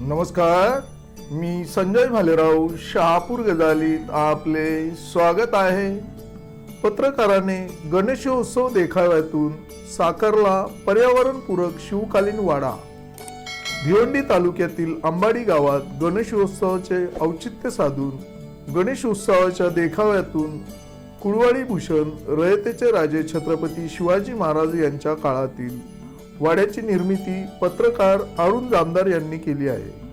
नमस्कार मी संजय भालेराव शहापूर गजालीत आपले स्वागत आहे. पत्रकाराने गणेशोत्सव देखाव्यातून साखरला पर्यावरणपूरक शिवकालीन वाडा. भिवंडी तालुक्यातील अंबाडी गावात गणेशोत्सवाचे औचित्य साधून गणेशोत्सवाच्या देखाव्यातून कुळवाडी भूषण रयतेचे राजे छत्रपती शिवाजी महाराज यांच्या काळातील वाड्याची निर्मिती पत्रकार अरुण जामदार यांनी केली आहे.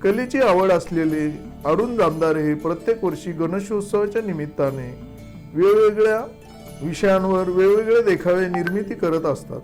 कलेची आवड असलेले अरुण जामदार हे प्रत्येक वर्षी गणेशोत्सवाच्या निमित्ताने वेगवेगळ्या विषयांवर वेगवेगळे देखावे निर्मिती करत असतात.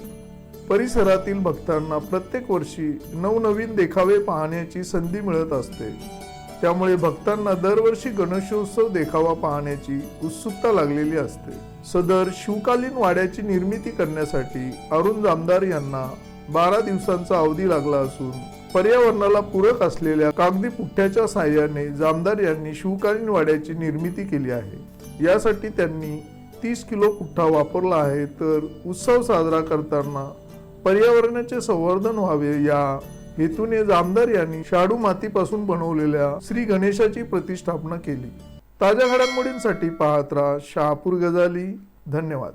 परिसरातील भक्तांना प्रत्येक वर्षी नवनवीन देखावे पाहण्याची संधी मिळत असते. त्यामुळे भक्तांना दरवर्षी गणेशोत्सव देखावा पाहण्याची उत्सुकता लागलेली असते. सदर शिवकालीन वाड्याची निर्मिती करण्यासाठी अरुण जामदार यांना बारा दिवसांचा अवधी लागला असून पर्यावरणाला पूरक असलेल्या कागदी पुठ्ठ्याच्या सहाय्याने जामदार यांनी शिवकालीन वाड्याची निर्मिती केली आहे. यासाठी त्यांनी तीस किलो पुठ्ठा वापरला आहे तर उत्सव साजरा करताना पर्यावरणाचे संवर्धन व्हावे या हेतूने जामदार यांनी शाडू मातीपासून बनवलेल्या श्री गणेशाची प्रतिष्ठापना केली. ताज्या घडामोडींसाठी पाहत राहा शहापूर गजाली. धन्यवाद.